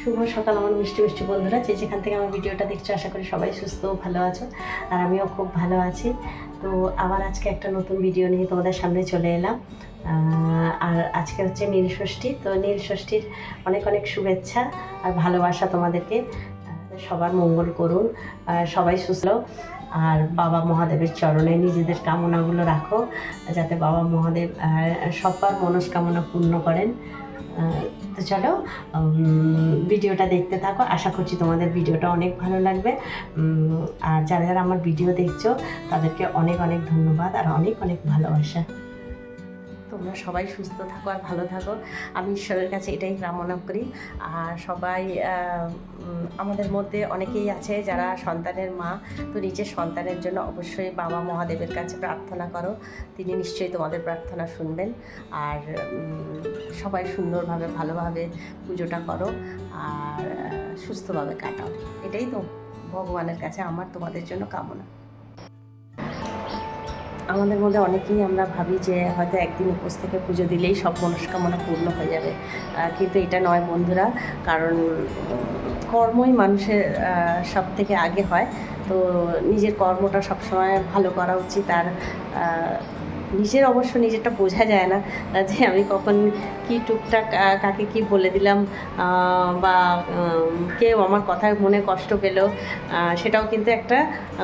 শুভ সকাল, আমার মিষ্টি মিষ্টি বন্ধুরা। যে যেখান থেকে আমার ভিডিওটা দেখছ, আশা করি সবাই সুস্থ ভালো আছো। আর আমিও খুব ভালো আছি। তো আবার আজকে একটা নতুন ভিডিও নিয়ে তোমাদের সামনে চলে এলাম। আর আজকে হচ্ছে নীল ষষ্ঠী। তো নীল ষষ্ঠীর অনেক অনেক শুভেচ্ছা আর ভালোবাসা তোমাদেরকে। সবার মঙ্গল করুন। সবাই সুস্থ। আর বাবা মহাদেবের চরণে নিজেদের কামনাগুলো রাখো, যাতে বাবা মহাদেব সবার মনস্কামনা পূর্ণ করেন। তো চলো ভিডিওটা দেখতে থাকো। আশা করছি তোমাদের ভিডিওটা অনেক ভালো লাগবে। আর যারা যারা আমার ভিডিও দেখছ, তাদেরকে অনেক অনেক ধন্যবাদ আর অনেক অনেক ভালোবাসা। তোমরা সবাই সুস্থ থাকো আর ভালো থাকো। আমি ঈশ্বরের কাছে এটাই কামনা করি। আর সবাই আমাদের মধ্যে অনেকেই আছে যারা সন্তানের মা। তো নিজের সন্তানের জন্য অবশ্যই বাবা মহাদেবের কাছে প্রার্থনা করো। তিনি নিশ্চয়ই তোমাদের প্রার্থনা শুনবেন। আর সবাই সুন্দরভাবে, ভালোভাবে পুজোটা করো। আর সুস্থভাবে কাটাও। এটাই তো ভগবানের কাছে আমার তোমাদের জন্য কামনা। আমাদের মধ্যে অনেকেই আমরা ভাবি যে হয়তো একদিন উপোস থেকে পুজো দিলেই সব মনস্কামনা পূর্ণ হয়ে যাবে। কিন্তু এটা নয় বন্ধুরা, কারণ কর্মই মানুষের সব থেকে আগে হয়। তো নিজের কর্মটা সবসময় ভালো করা উচিত। আর নিজের অবশ্য নিজেরটা বোঝা যায় না যে আমি কখন কি টুকটাক কাকে কি বলে দিলাম বা কেউ আমার কথায় মনে কষ্ট পেল সেটাও কিন্তু একটা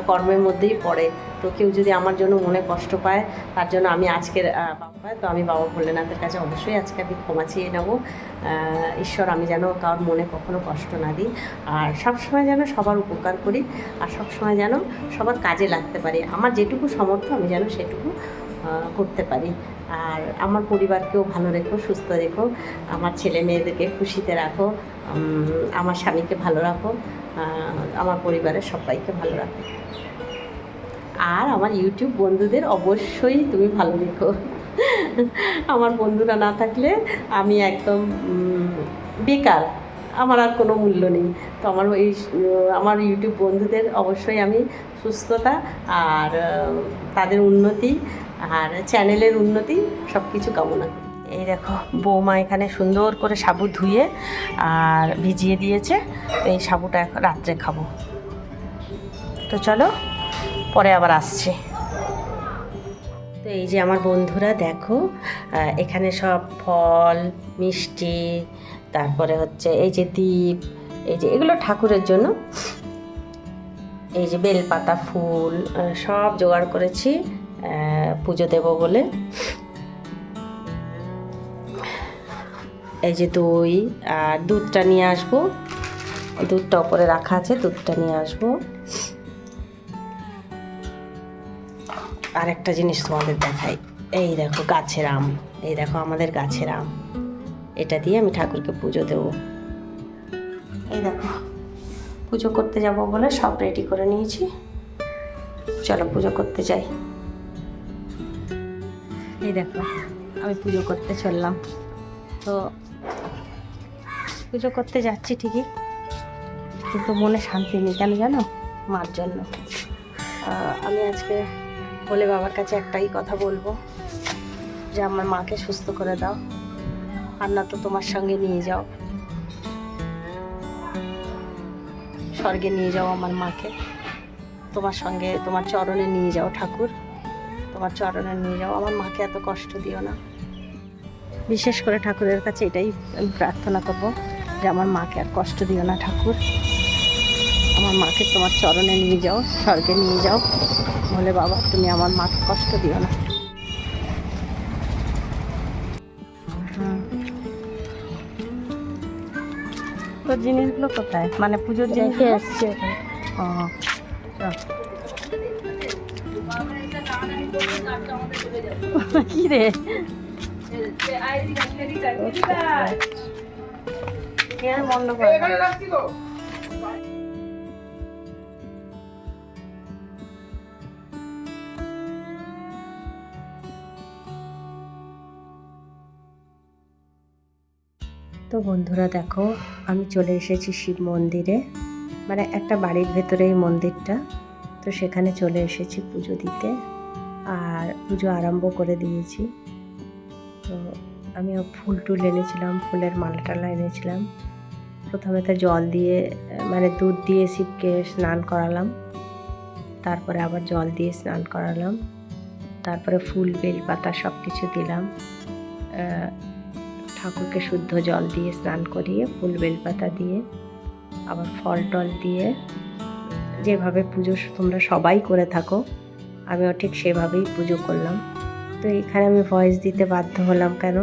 কর্মের মধ্যেই পড়ে। তো কেউ যদি আমার জন্য মনে কষ্ট পায়, তার জন্য আমি আজকের বাবা তো আমি বাবা ভোলেনাথের কাছে অবশ্যই আজকে আমি ক্ষমা চেয়ে নেব। ঈশ্বর, আমি যেন কারোর মনে কখনো কষ্ট না দিই, আর সবসময় যেন সবার উপকার করি, আর সবসময় যেন সবার কাজে লাগতে পারি। আমার যেটুকু সামর্থ্য, আমি যেন সেটুকু করতে পারি। আর আমার পরিবারকেও ভালো রেখো, সুস্থ রেখো। আমার ছেলে মেয়েদেরকে খুশিতে রাখো। আমার স্বামীকে ভালো রাখো। আমার পরিবারের সবাইকে ভালো রাখো। আর আমার ইউটিউব বন্ধুদের অবশ্যই তুমি ভালো রেখো। আমার বন্ধুরা না থাকলে আমি একদম বেকার। আমার আর কোনো মূল্য নেই। তো আমার এই আমার ইউটিউব বন্ধুদের অবশ্যই আমি সুস্থতা আর তাদের উন্নতি আর চ্যানেলের উন্নতি সব কিছু কামনা করি। এই দেখো বৌমা এখানে সুন্দর করে সাবু ধুয়ে আর ভিজিয়ে দিয়েছে। এই সাবুটা এখন রাত্রে খাব। তো চলো পরে আবার আসছি। তো এই যে আমার বন্ধুরা দেখো এখানে সব ফল মিষ্টি তারপরে হচ্ছে এই যে দ্বীপ এই যে এগুলো ঠাকুরের জন্য। এই যে বেলপাতা ফুল সব জোগাড় করেছি। পুজো দেব বলে। এই যে দই আর দুধটা নিয়ে আসব। দুধটা ওপরে রাখা আছে, দুধটা নিয়ে আসব। আর একটা জিনিস তোমাদের দেখাই। এই দেখো গাছের আম, এই দেখো আমাদের গাছের আম। এটা দিয়ে আমি ঠাকুরকে পুজো দেব। এই দেখো, পুজো করতে যাব বলে সব রেডি করে নিয়েছি। চলো পুজো করতে যাই। এই দেখো, আমি পুজো করতে চললাম। তো পুজো করতে যাচ্ছি ঠিকই, কিন্তু মনে শান্তি নেই কেন জানো? মার জন্য। আমি আজকে বলে বাবার কাছে একটাই কথা বলব, যে আমার মাকে সুস্থ করে দাও, আর না তো তোমার সঙ্গে নিয়ে যাও। স্বর্গে নিয়ে যাও আমার মাকে, তোমার সঙ্গে তোমার চরণে নিয়ে যাও ঠাকুর। তোমার চরণে নিয়ে যাও। আমার মাকে এত কষ্ট দিও না। বিশেষ করে ঠাকুরের কাছে এটাই আমি প্রার্থনা করব যে আমার মাকে আর কষ্ট দিও না ঠাকুর। আমার মাকে তোমার চরণে নিয়ে যাও স্বর্গে নিয়ে যাও। বলে বাবা তুমি আমার মাকে কষ্ট দিও না। তোর জিনিসগুলো কোথায়? মানে পুজোর জিনিস এসছে ও চল। কি রে তো বন্ধুরা দেখো, আমি চলে এসেছি শিব মন্দিরে। মানে একটা বাড়ির ভেতরে এই মন্দিরটা। তো সেখানে চলে এসেছি পুজো দিতে। আর পুজো আরম্ভ করে দিয়েছি। তো আমিও ফুল টুল এনেছিলাম, ফুলের মালা টালা এনেছিলাম। প্রথমে তো জল দিয়ে মানে দুধ দিয়ে শিবকে স্নান করালাম। তারপরে আবার জল দিয়ে স্নান করালাম। তারপরে ফুল বেলপাতা সব কিছু দিলাম। ঠাকুরকে শুদ্ধ জল দিয়ে স্নান করিয়ে, ফুল বেলপাতা দিয়ে, আবার ফল টল দিয়ে, যেভাবে পুজো তোমরা সবাই করে থাকো। আমিও ঠিক সেভাবেই পুজো করলাম। তো এখানে আমি ভয়েস দিতে বাধ্য হলাম কেন?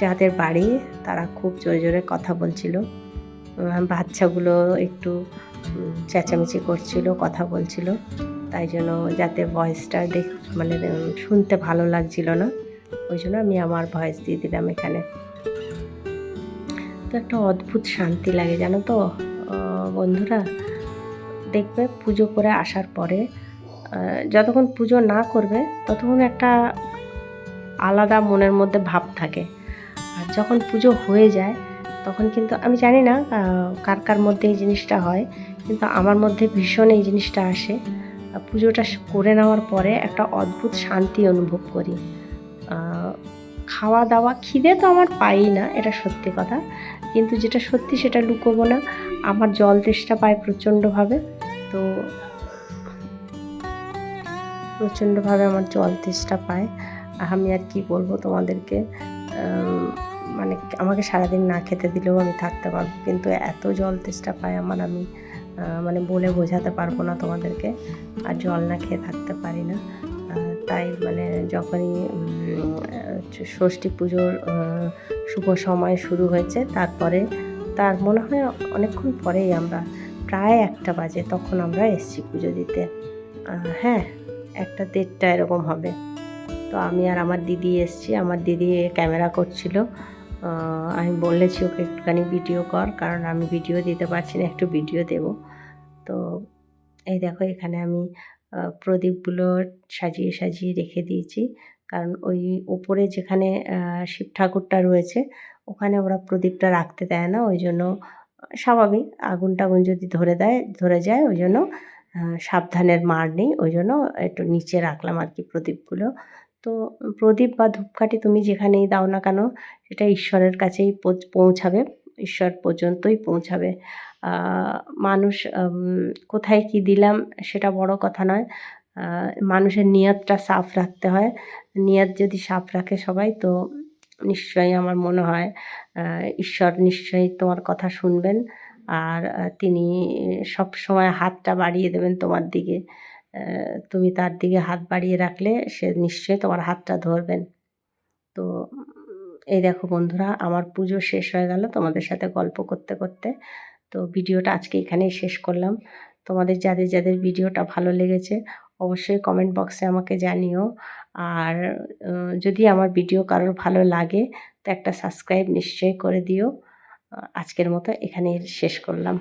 যাদের বাড়ি তারা খুব জোরে জোরে কথা বলছিল। বাচ্চাগুলো একটু চেঁচামেচি করছিল, কথা বলছিল। তাই জন্য যাতে ভয়েসটা দেখ মানে শুনতে ভালো লাগছিল না। ওই জন্য আমি আমার ভয়েস দিয়ে দিলাম এখানে। তো একটা অদ্ভুত শান্তি লাগে, জানো তো? বন্ধুরা, দেখবে পুজো করে আসার পরে যতক্ষণ পুজো না করবে, ততক্ষণ একটা আলাদা মনের মধ্যে ভাব থাকে। আর যখন পুজো হয়ে যায়, তখন কিন্তু আমি জানি না কার কার মধ্যে এই জিনিসটা হয়, কিন্তু আমার মধ্যে ভীষণ এই জিনিসটা আসে। পুজোটা করে নেওয়ার পরে একটা অদ্ভুত শান্তি অনুভব করি। খাওয়া দাওয়া খিদে তো আমার পাই না, এটা সত্যি কথা। কিন্তু যেটা সত্যি সেটা লুকোবো না, আমার জল তেষ্টা পায় প্রচণ্ডভাবে। তো প্রচণ্ডভাবে আমার জল তেষ্টা পায়। আমি আর কি বলব তোমাদেরকে মানে আমাকে সারাদিন না খেতে দিলেও আমি থাকতে পারব, কিন্তু এত জল তেষ্টা পায় আমার আমি মানে বলে বোঝাতে পারব না তোমাদেরকে, আর জল না খেয়ে থাকতে পারি না। তাই মানে যখনই ষষ্ঠী পুজোর শুভ সময় শুরু হয়েছে, তারপরে, তার মনে হয় অনেকক্ষণ পরেই আমরা, প্রায় একটা বাজে, তখন আমরা এসছি পুজো দিতে। হ্যাঁ একটা দেড়টা এরকম হবে। তো আমি আর আমার দিদি এসছি, আমার দিদি ক্যামেরা করছিল। আমি বলেছি ওকে একটুখানি ভিডিও কর, কারণ আমি ভিডিও দিতে পারছি না, একটু ভিডিও দেব। তো এই দেখো, এখানে আমি প্রদীপগুলো সাজিয়ে সাজিয়ে রেখে দিয়েছি। কারণ ওই ওপরে যেখানে শিব ঠাকুরটা রয়েছে, ওখানে ওরা প্রদীপটা রাখতে দেয় না, ওই জন্য স্বাভাবিক। আগুন টাগুন যদি ধরে দেয়, ধরে যায়, ওই জন্য সাবধানের মার নেই ওই জন্য একটু নিচে রাখলাম আর কি প্রদীপগুলো। তো প্রদীপ বা ধূপকাঠি তুমি যেখানেই দাও না কেন, সেটা ঈশ্বরের কাছেই পৌঁছ- পৌঁছাবে, ঈশ্বর পর্যন্তই পৌঁছাবে। মানুষ কোথায় কি দিলাম সেটা বড় কথা নয়। মানুষের নিয়তটা সাফ রাখতে হয়। নিয়ত যদি সাফ রাখে সবাই, তো নিশ্চয়ই আমার মনে হয় ঈশ্বর নিশ্চয়ই তোমার কথা শুনবেন। আর তিনি সব সময় হাতটা বাড়িয়ে দেবেন তোমার দিকে। তুমি তার দিকে হাত বাড়িয়ে রাখলে সে নিশ্চয়ই তোমার হাতটা ধরবেন। তো, এই দেখো বন্ধুরা, আমার পুজো শেষ হয়ে গেল তোমাদের সাথে গল্প করতে করতে। তো ভিডিওটা আজকে এখানেই শেষ করলাম। তোমাদের যাদের যাদের ভিডিওটা ভালো লেগেছে, অবশ্যই কমেন্ট বক্সে আমাকে জানিও। আর যদি আমার ভিডিও কারোর ভালো লাগে, তো একটা সাবস্ক্রাইব নিশ্চয়ই করে দিও। আজকের মতো এখানে শেষ করলাম।